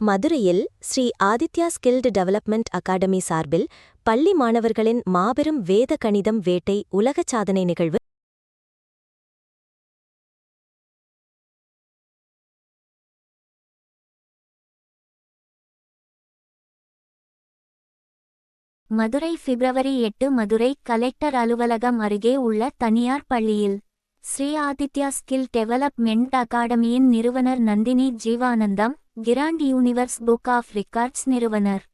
மதுரையில் Shri Aditya skilled development academy சார்பில் பள்ளி மாணவர்களின் மாபெரும் வேத கணிதம் வேட்டை உலக சாதனை நிகழ்வு மதுரை பிப்ரவரி எட்டு மதுரை கலெக்டர் அலுவலகம் அருகே உள்ள தனியார் பள்ளியில் ஸ்ரீ ஆதித்யா ஸ்கில் டெவலப்மெண்ட் அகாடமியின் நிறுவனர் Nandhini Jeevanandham grand universe book of records நிறுவனர்.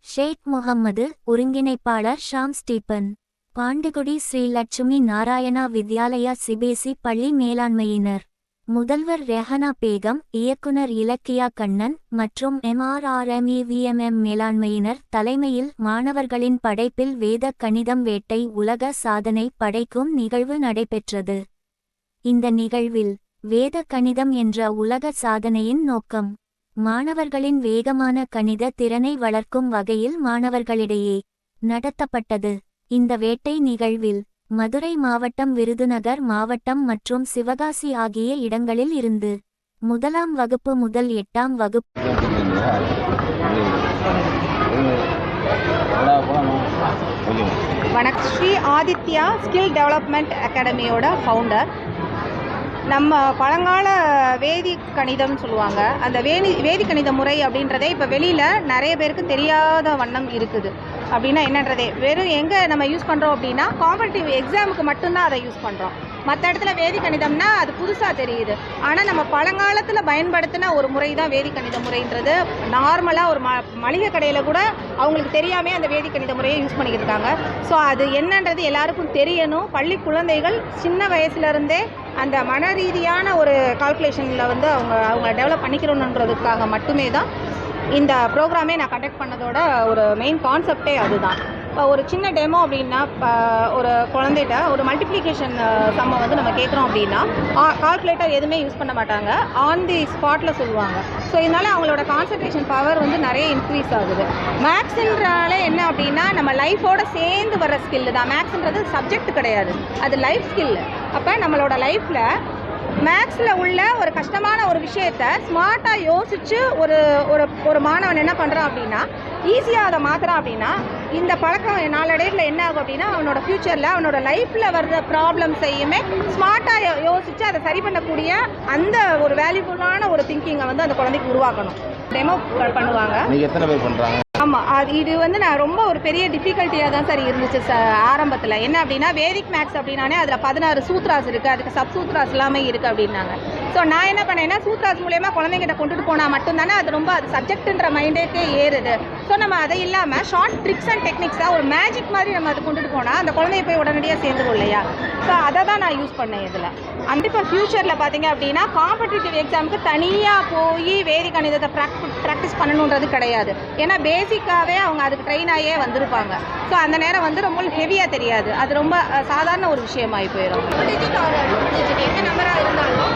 ஷேக் முகம்மது ஒருங்கிணைப்பாளர் ஷாம் ஸ்டீபன். பாண்டுகுடி ஸ்ரீ லட்சுமி நாராயணா வித்யாலயா சிபிஎஸ்இ பள்ளி மேலாண்மையினர். முதல்வர் ரெஹனா பேகம் இயக்குனர் இலக்கியா கண்ணன் மற்றும் எம்ஆர்ஆர்எம்இவிஎம்எம் மேலாண்மையினர் தலைமையில் மாணவர்களின் படைப்பில் வேத கணிதம் வேட்டை உலக சாதனை படைக்கும் நிகழ்வு நடைபெற்றது. இந்த நிகழ்வில் வேத கணிதம் என்ற உலக சாதனையின் நோக்கம் மாணவர்களின் வேகமான கணித திறனை வளர்க்கும் வகையில் மாணவர்களிடையே நடத்தப்பட்டது. இந்த வேட்டை நிகழ்வில் மதுரை மாவட்டம் விருதுநகர் மாவட்டம் மற்றும் சிவகாசி ஆகிய இடங்களில் இருந்து முதலாம் வகுப்பு முதல் எட்டாம் வகுப்பு வணக்கம். ஸ்ரீ ஆதித்யா ஸ்கில் டெவலப்மெண்ட் அகாடமியோட ஃபவுண்டர் நம்ம பழங்கால வேதி கணிதம் சொல்லுவாங்க. அந்த வேதி வேதி கணித முறை அப்படின்றதே இப்போ வெளியில் நிறைய பேருக்கு தெரியாத வண்ணம் இருக்குது. அப்படின்னா என்னன்றதே வெறும் எங்கே நம்ம யூஸ் பண்ணுறோம் அப்படின்னா காம்படிட்டிவ் எக்ஸாமுக்கு மட்டும்தான் அதை யூஸ் பண்ணுறோம் மற்ற இடத்துல வேதி கணிதம்னா அது புதுசாக தெரியுது. ஆனால் நம்ம பழங்காலத்தில் பயன்படுத்தின ஒரு முறை தான் வேதி கணித முறைன்றது. நார்மலாக ஒரு ம மளிகை கடையில் கூட அவங்களுக்கு தெரியாமே அந்த வேதி கணித முறையை யூஸ் பண்ணிக்கிட்டு இருக்காங்க ஸோ அது என்னன்றது எல்லாருக்கும் தெரியணும். பள்ளி குழந்தைகள் சின்ன வயசுலேருந்தே அந்த மன ரீதியான ஒரு கால்குலேஷனில் வந்து அவங்க அவங்க டெவலப் பண்ணிக்கிறோன்றதுக்காக மட்டுமே தான் இந்த ப்ரோக்ராமே நான் கண்டக்ட் பண்ணதோட ஒரு மெயின் கான்செப்டே அதுதான். இப்போ ஒரு சின்ன டெமோ அப்படின்னா இப்போ ஒரு குழந்தைகிட்ட ஒரு மல்டிப்ளிகேஷன் சம்மை வந்து நம்ம கேட்குறோம் அப்படின்னா கால்குலேட்டர் எதுவுமே யூஸ் பண்ண மாட்டாங்க. ஆன் தி ஸ்பாட்டில் சொல்லுவாங்க. ஸோ இதனால் அவங்களோட கான்சன்ட்ரேஷன் பவர் வந்து நிறைய இன்க்ரீஸ் ஆகுது. மேக்ஸுன்றால என்ன அப்படின்னா நம்ம லைஃபோட சேர்ந்து வர ஸ்கில்லு தான். மேக்ஸுன்றது சப்ஜெக்ட் கிடையாது. அது லைஃப் ஸ்கில் அப்போ நம்மளோட லைஃப்பில் மேக்ஸில் உள்ள ஒரு கஷ்டமான ஒரு விஷயத்த ஸ்மார்ட்டாக யோசித்து ஒரு ஒரு ஒரு மாணவன் என்ன பண்ணுறான் அப்படின்னா ஈஸியாக அதை மாற்றுறான் அப்படின்னா இந்த பழக்கம் நாளடைவில் என்ன ஆகும் அப்படின்னா அவனோட ஃப்யூச்சரில் அவனோட லைஃப்பில் வர்ற ப்ராப்ளம்ஸையுமே ஸ்மார்ட்டாக யோசித்து அதை சரி பண்ணக்கூடிய அந்த ஒரு வேல்யூபுல்லான ஒரு திங்கிங்கை வந்து அந்த குழந்தைக்கு உருவாக்கணும். டெமோ பண்ணுவாங்க. நீங்கள் எத்தனை பேர் பண்ணுறாங்க ஆமாம் அது இது வந்து நான் ரொம்ப ஒரு பெரிய டிஃபிகல்ட்டியாக தான் சார் இருந்துச்சு ஆரம்பத்தில். என்ன அப்படின்னா வேதிக் மேக்ஸ் அப்படின்னாலே அதில் பதினாறு சூத்ராஸ் இருக்குது அதுக்கு சப் சூத்ராஸ் எல்லாமே இருக்குது அப்படின்னாங்க. ஸோ நான் என்ன பண்ணேன்னா சூத்ராஸ் மூலயமா குழந்தைங்கிட்ட கொண்டுட்டு போனால் மட்டும்தானே அது ரொம்ப அது சப்ஜெக்ட்டுன்ற மைண்டேக்கே ஏறுது. ஸோ நம்ம அதை இல்லாமல் ஷார்ட் ட்ரிக்ஸ் அண்ட் டெக்னிக்ஸாக ஒரு மேஜிக் மாதிரி நம்ம அதை கொண்டுட்டு போனால் அந்த குழந்தைய போய் உடனடியாக சேர்ந்துடும் இல்லையா? ஸோ அதை தான் நான் யூஸ் பண்ணேன் இதில். கண்டிப்பாக ஃப்யூச்சரில் பார்த்தீங்க அப்படின்னா காம்படிட்டிவ் எக்ஸாமுக்கு தனியாக போய் வேதி கணிதத்தை ப்ராக்டிஸ் ப்ராக்டிஸ் பண்ணணுன்றது கிடையாது. ஏன்னா பேசிக்காகவே அவங்க அதுக்கு ட்ரெயின் ஆகியே வந்திருப்பாங்க. ஸோ அந்த நேரம் வந்து ரொம்ப ஹெவியாக தெரியாது. அது ரொம்ப சாதாரண ஒரு விஷயமாகி போயிடும் டிஜிட் டிஜிட் எந்த நம்பராக இருந்தாலும்